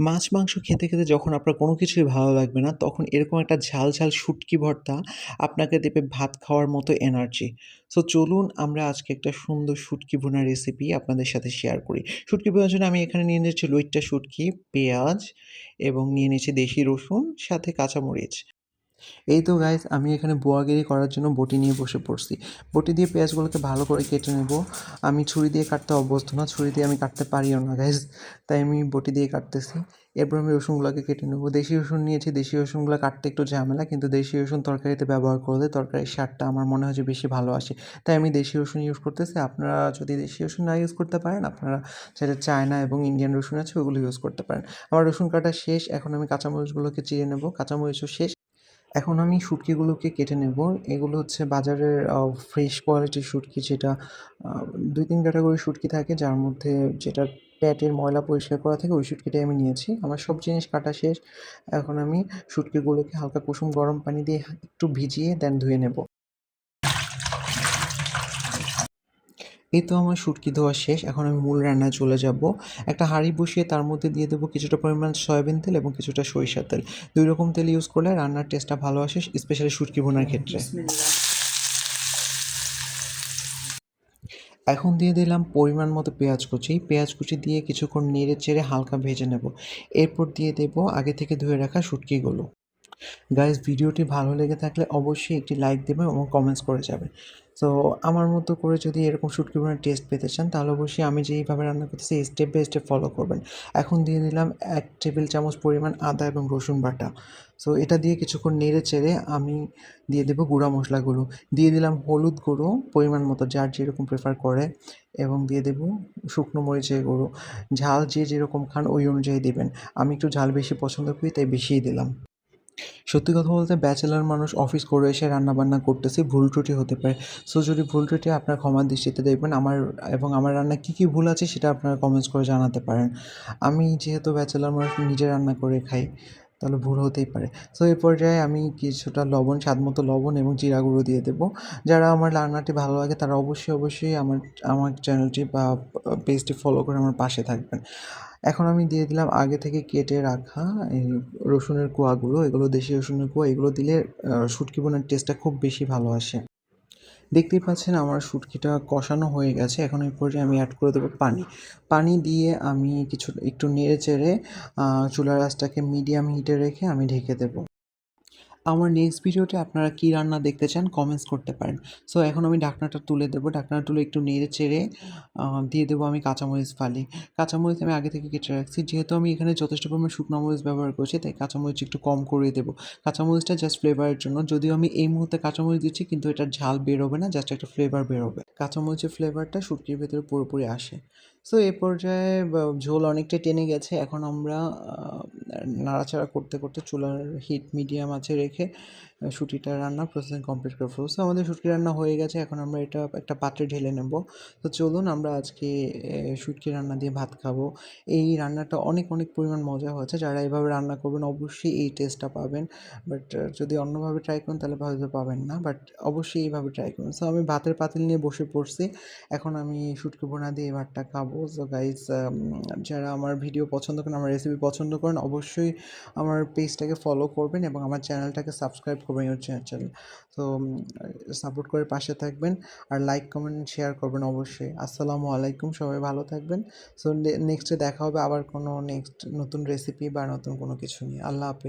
মাছ, মাংস খেতে খেতে যখন আপনার কোনো কিছুই ভালো লাগবে না, তখন এরকম একটা ঝাল ঝাল শুটকি ভর্তা আপনাকে দেবে ভাত খাওয়ার মতো এনার্জি সো চলুন আমরা আজকে একটা সুন্দর শুটকি ভুনা রেসিপি আপনাদের সাথে শেয়ার করি। শুটকি ভুনার জন্য আমি এখানে নিয়ে নিয়েছি লইট্টা শুটকি, পেঁয়াজ এবং নিয়ে নিয়েছি দেশি রসুন, সাথে কাঁচামরিচ। এই তো গাইস আমি এখানে বোয়াগিরি করার জন্য বটি নিয়ে বসে পড়ছি। বটি দিয়ে পেঁয়াজগুলোকে ভালো করে কেটে নেব। আমি ছুরি দিয়ে কাটতে অভ্যস্ত না, ছুরি দিয়ে আমি কাটতে পারিও না গাইস তাই আমি বটি দিয়ে কাটতেছি। এরপর আমি রসুনগুলোকে কেটে নেব। দেশি রসুন নিয়েছি, দেশি রসুনগুলো কাটতে একটু ঝামেলা, কিন্তু দেশি রসুন তরকারিতে ব্যবহার করলে তরকারির স্বাদটা আমার মনে হয় যে বেশি ভালো আসে। তাই আমি দেশি রসুন ইউজ করতেছি। আপনারা যদি দেশি রসুন না ইউজ করতে পারেন, আপনারা সেটা চায়না এবং ইন্ডিয়ান রসুন আছে, ওগুলো ইউজ করতে পারেন। আমার রসুন কাটা শেষ, এখন আমি কাঁচামরিচগুলোকে চিড়ে নেব। কাঁচামরিচও শেষ এখন আমি শুটকিগুলোকে কেটে নেব। এগুলো হচ্ছে বাজারের ফ্রেশ কোয়ালিটির শুটকি যেটা দুই তিন ক্যাটাগরি শুটকি থাকে যার মধ্যে যেটা প্যাটের ময়লা পরিষ্কার করা থাকে ওই শুটকিটাই আমি নিয়েছি। আমার সব জিনিস কাটা শেষ। এখন আমি শুটকিগুলোকে হালকা কুসুম গরম পানি দিয়ে একটু ভিজিয়ে দেন ধুয়ে নেব। এই তো আমার শুটকি ধোয়া শেষ, এখন আমি মূল রান্নায় চলে যাব। একটা হাঁড়ি বসিয়ে তার মধ্যে দিয়ে দেবো কিছুটা পরিমাণ সয়াবিন তেল এবং কিছুটা সরিষার তেল। দুই রকম তেল ইউজ করলে রান্নার টেস্টটা ভালো আসে স্পেশালি শুটকি বোনার ক্ষেত্রে। এখন দিয়ে দিলাম পরিমাণ মতো পেঁয়াজ কুচি। পেঁয়াজ কুচি দিয়ে কিছুক্ষণ নেড়ে চেড়ে হালকা ভেজে নেব। এরপর দিয়ে দেব আগে থেকে ধুয়ে রাখা শুটকিগুলো। গাইজ ভিডিওটি ভালো লেগে থাকলে অবশ্যই একটি লাইক দেবে এবং কমেন্টস করে যাবে তো আমার মতো করে যদি এরকম শুটকি বোনার টেস্ট পেতে চান, তাহলে অবশ্যই আমি যেইভাবে রান্না করতেছি স্টেপ বাই স্টেপ ফলো করবেন। এখন দিয়ে দিলাম এক টেবিল চামচ পরিমাণ আদা এবং রসুন বাটা। সো এটা দিয়ে কিছুক্ষণ নেড়ে চেড়ে আমি দিয়ে দেবো গুঁড়া মশলাগুলো। দিয়ে দিলাম হলুদ গুঁড়ো পরিমাণ মতো, যার যেরকম প্রেফার করে, এবং দিয়ে দেবো শুকনো মরিচের গুঁড়ো। ঝাল যে যেরকম খান ওই অনুযায়ী দেবেন। আমি একটু ঝাল বেশি পছন্দ করি, তাই বেশিই দিলাম। সত্যি কথা বলতে ব্যাচেলার মানুষ অফিস করে এসে রান্নাবান্না করতেছি, ভুল ত্রুটি হতে পারে। সো যদি ভুল ত্রুটি আপনার ক্ষমার দৃষ্টিতে দেখবেন। আমার এবং আমার রান্না কী কী ভুল আছে, সেটা আপনারা কমেন্টস করে জানাতে পারেন। আমি যেহেতু ব্যাচেলার মানুষ, নিজে রান্না করে খাই। তাহলে ভুল হতেই পারে। সো এই পর্যায়ে আমি কিছুটা লবণ, স্বাদ মতো লবণ এবং জিরা গুঁড়ো দিয়ে দেবো। যারা আমার রান্নাটি ভালো লাগে, তারা অবশ্যই অবশ্যই আমার আমার চ্যানেলটি বা পেজটি ফলো করে আমার পাশে থাকবেন। এখন আমি দিয়ে দিলাম আগে থেকে কেটে রাখা এই রসুনের কোয়াগুলো। এগুলো দেশি রসুনের কোয়া। এগুলো দিলে শুটকি বোনার টেস্টটা খুব বেশি ভালো আসে। দেখতেই পাচ্ছেন আমার শুটকিটা কষানো হয়ে গেছে। এখন এই পর্যায়ে আমি অ্যাড করে দেবো পানি। পানি দিয়ে আমি কিছু, একটু নেড়ে চেড়ে চুলার আঁচটাকে মিডিয়াম হিটে রেখে আমি ঢেকে দেবো। আমার নেক্সট ভিডিওতে আপনারা কী রান্না দেখতে চান কমেন্টস করতে পারেন। সো এখন আমি ঢাকনাটা তুলে দেবো। ঢাকনাটা তুলে একটু নেড়ে চেড়ে দিয়ে দেবো আমি কাঁচামরিচ ফালি। কাঁচামরিচ আমি আগে থেকে কেটে রাখছি। যেহেতু আমি এখানে যথেষ্ট পরিমাণে শুকনো মরিচ ব্যবহার করছি, তাই কাঁচামরিচ একটু কম করে দেবো। কাঁচামরিচটা জাস্ট ফ্লেভারের জন্য। যদিও আমি এই মুহূর্তে কাঁচামরিচ দিচ্ছি, কিন্তু এটার ঝাল বেরোবে না জাস্ট একটা ফ্লেভার বেরোবে। কাঁচামরিচের ফ্লেভারটা শুটকির ভেতরে পুরোপুরি আসে। সো এ পর্যায়ে ঝোল অনেকটাই টেনে গেছে। এখন আমরা নাড়াচাড়া করতে করতে চুলার হিট মিডিয়াম আছে রেখে শুটিটা রান্না প্রসেসিং কমপ্লিট করে ফেলব। সো আমাদের শুটকি রান্না হয়ে গেছে। এখন আমরা এটা একটা পাত্রে ঢেলে নেব। তো চলুন আমরা আজকে শুটকি রান্না দিয়ে ভাত খাব। এই রান্নাটা অনেক অনেক পরিমাণ মজা হয়েছে। যারা এইভাবে রান্না করবেন, অবশ্যই এই টেস্টটা পাবেন। বাট যদি অন্যভাবে ট্রাই করেন, তাহলে হয়তো পাবেন না। বাট অবশ্যই এইভাবে ট্রাই করুন। সো আমি ভাতের পাতিল নিয়ে বসে পড়ছি। এখন আমি শুটকি বোনা দিয়ে ভাতটা খাব। সো গাইজ যারা আমার ভিডিও পছন্দ করেন, আমার রেসিপি পছন্দ করেন, অবশ্যই আমার পেজটাকে ফলো করবেন এবং আমার চ্যানেলটাকে সাবস্ক্রাইব করবেন ইউর চ্যানেল তো সাপোর্ট করে পাশে থাকবেন আর লাইক কমেন্ট শেয়ার করবেন অবশ্যই। আসসালামু আলাইকুম, সবাই ভালো থাকবেন। সো নেক্সটে দেখা হবে আবার কোনো নেক্সট নতুন রেসিপি বা নতুন কোনো কিছু নিয়ে। আল্লাহ হাফেজ।